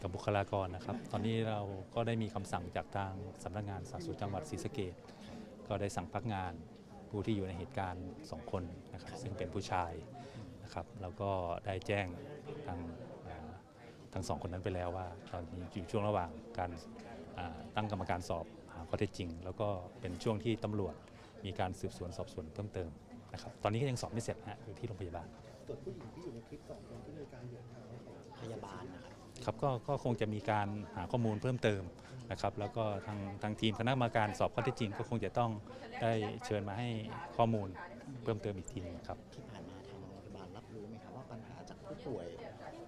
กับบุคลากรนะครับ ตอนนี้เราก็ได้มีคำสั่งจากทางสำนักงานสาธารณสุขจังหวัดศรีสะเกษก็ได้สั่งพักงานผู้ที่อยู่ในเหตุการณ์ 2 คนนะครับ ซึ่งเป็นผู้ชายนะครับแล้วก็ได้แจ้งทางเอ่อทั้งสองคนนั้นไปแล้วว่า ตอนนี้อยู่ช่วงระหว่างการอ่าตั้งกรรมการสอบหาข้อเท็จจริง แล้วก็เป็นช่วงที่ตำรวจมีการสืบสวนสอบสวนเพิ่มเติมนะครับตอนนี้ก็ยังสอบไม่เสร็จนะฮะอยู่ที่โรงพยาบาลส่วนผู้หญิงที่อยู่ในคลิปสองคนที่มีการเหยียดเท้าของพยาบาลนะครับ ครับก็ก็คงจะมีการหาข้อมูลเพิ่มเติมนะครับแล้วก็ทางทางทีมคณะกรรมการสอบข้อเท็จจริงก็คงจะต้องได้เชิญมาให้ข้อมูลเพิ่มเติมอีกทีหนึงครับ ที่ผ่านมาทางโรงพยาบาลรับรู้ไหมครับว่าปัญหาจากผู้ป่วย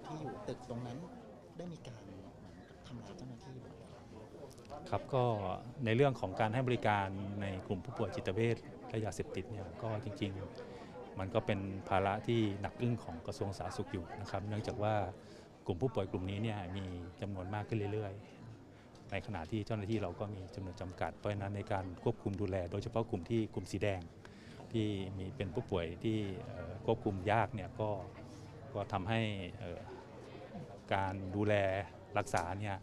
ที่อยู่ตึกตรงนั้นได้มีการเหมือนกับทำร้ายเจ้าหน้าที่บ่อยครับครับก็ในเรื่องของการให้บริการในกลุ่มผู้ป่วยจิตเวชและยาเสพติดเนี่ยก็จริง ๆ มันก็เป็นภาระที่หนักอึ้งของกระทรวงสาธารณสุขอยู่นะครับ เนื่องจากว่า กลุ่มผู้ป่วยกลุ่มนี้เนี่ยมีจำนวนมากขึ้นเรื่อยๆ ในขณะที่เจ้าหน้าที่เราก็มีจำนวนจำกัด เพราะฉะนั้นในการควบคุมดูแล โดยเฉพาะกลุ่มที่กลุ่มสีแดง ที่มีเป็นผู้ป่วยที่ควบคุมยากเนี่ยก็ก็ทำให้การดูแลรักษาเนี่ย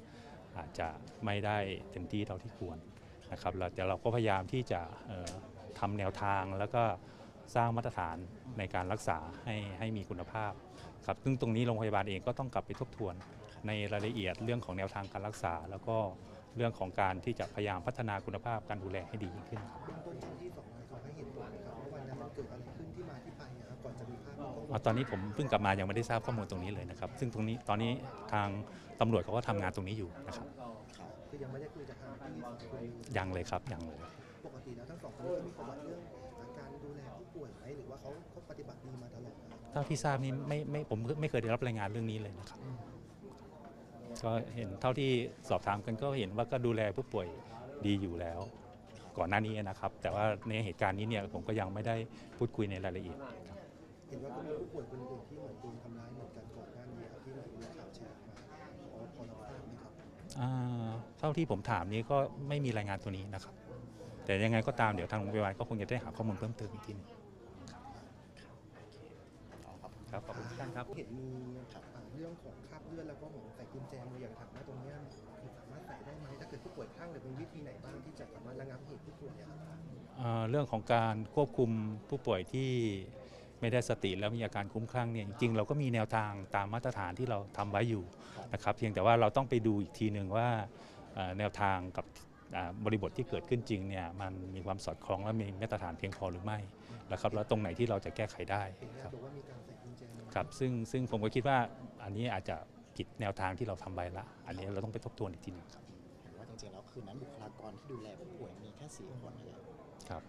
อาจจะไม่ได้เต็มที่เท่าที่ควรนะครับแต่เราก็พยายามที่จะทำแนวทางแล้วก็ สร้างมาตรฐานในการรักษาให้ให้มีคุณภาพครับซึ่งตรงนี้โรงพยาบาลเองก็ต้องกลับไปทบทวน ในรายละเอียดเรื่องของแนวทางการรักษา แล้วก็เรื่องของการที่จะพยายามพัฒนาคุณภาพการดูแลให้ดียิ่งขึ้นครับเบื้องต้นเจ้าหน้าที่สองนายเขาให้เหตุผลนะครับว่าวันนั้นมันเกิดอะไรขึ้นที่มาที่ไปนะครับก่อนจะมีภาพในกล้องวงจรอ๋อตอนนี้ผมเพิ่งกลับมายังไม่ได้ทราบข้อมูลตรงนี้เลยนะครับ ซึ่งตรงนี้ตอนนี้ทางตำรวจเขาก็ทำงานตรงนี้อยู่นะครับคือยังไม่ได้คุยกับทางพี่สองคนนี้ยังเลยครับยังเลยปกติแล้วทั้งสองคนนี้เขามีประวัติเรื่องการ ดูแลผู้ป่วยไหมหรือว่าเขาเขาปฏิบัติดีมาตลอดนะครับเท่าที่ทราบนี่ไม่ไม่ผมไม่เคยได้รับรายงานเรื่องนี้เลยนะครับ ก็เห็นเท่าที่สอบถามกันก็เห็นว่าก็ดูแลผู้ป่วยดีอยู่แล้ว ก่อนหน้านี้นะครับ แต่ว่าในเหตุการณ์นี้เนี่ยผมก็ยังไม่ได้พูดคุยในรายละเอียดครับ เห็นว่าก็มีผู้ป่วยคนอื่นที่เหมือนโดนทำร้ายเหมือนกันก่อนหน้านี้ครับที่เหมือนมีข่าวแชร์ออกมาพอพอเราทราบไหมครับ อ่าเท่าที่ผมถามนี้ก็ไม่มีรายงานตัวนี้นะครับ แต่ยังไงก็ตามเดี๋ยวทางโรงพยาบาลก็คงจะได้หาข้อมูลเพิ่มเติมอีกทีหนึงครับขอบคุณทุกท่านครับ เห็นมีอ่าเรื่องของคราบเลือดแล้วก็เหมือนใส่กุญแจมืออย่างถามว่าตรงเนี้ยคือสามารถใส่ได้ไหมถ้าเกิดผู้ป่วยคลั่งหรือมีวิธีไหนบ้างที่จะสามารถระงับเหตุผู้ป่วยอะครับ เอ่อเรื่องของการควบคุมผู้ป่วยที่ไม่ได้สติแล้วมีอาการคลุ้มคลั่งเนี่ยจริงๆเราก็มีแนวทางตามมาตรฐานที่เราทำไว้อยู่นะครับเพียงแต่ว่าเราต้องไปดูอีกทีหนึ่งว่าเอ่อแนวทางกับ บริบทที่เกิดขึ้นจริงเนี่ยมันมีความสอดคล้องและมีมาตรฐานเพียงพอหรือไม่นะครับแล้วตรงไหนที่เราจะแก้ไขได้เห็นครับบอกว่ามีการใส่กุญแจมือครับซึ่งซึ่งผมก็คิดว่าอันนี้อาจจะผิดแนวทางที่เราทำไว้ละ อันนี้เราต้องไปทบทวนอีกทีหนึงครับเห็นว่าจริงๆแล้วคืนนั้นบุคลากรที่ดูแลผู้ป่วยมีแค่สี่คนนะครับครับ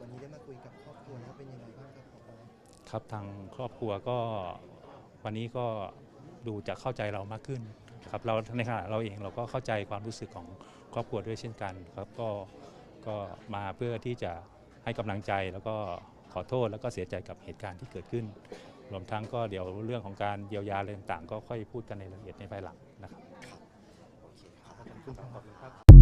วันนี้ได้มาคุยกับครอบครัวแล้วเป็นยังไงบ้างครับผอครับทางครอบครัวก็วันนี้ก็ดูจะเข้าใจเรามากขึ้น ครับเราในขณะเราเองเราก็เข้าใจความรู้สึกของครอบครัวด้วยเช่นกันครับก็ก็มาเพื่อที่จะให้กำลังใจแล้วก็ขอโทษแล้วก็เสียใจกับเหตุการณ์ที่เกิดขึ้น รวมทั้งก็เดี๋ยวเรื่องของการเยียวยาอะไรต่างๆ ก็ค่อยพูดกันในรายละเอียดในภายหลังนะครับโอเคครับขอบคุณครับ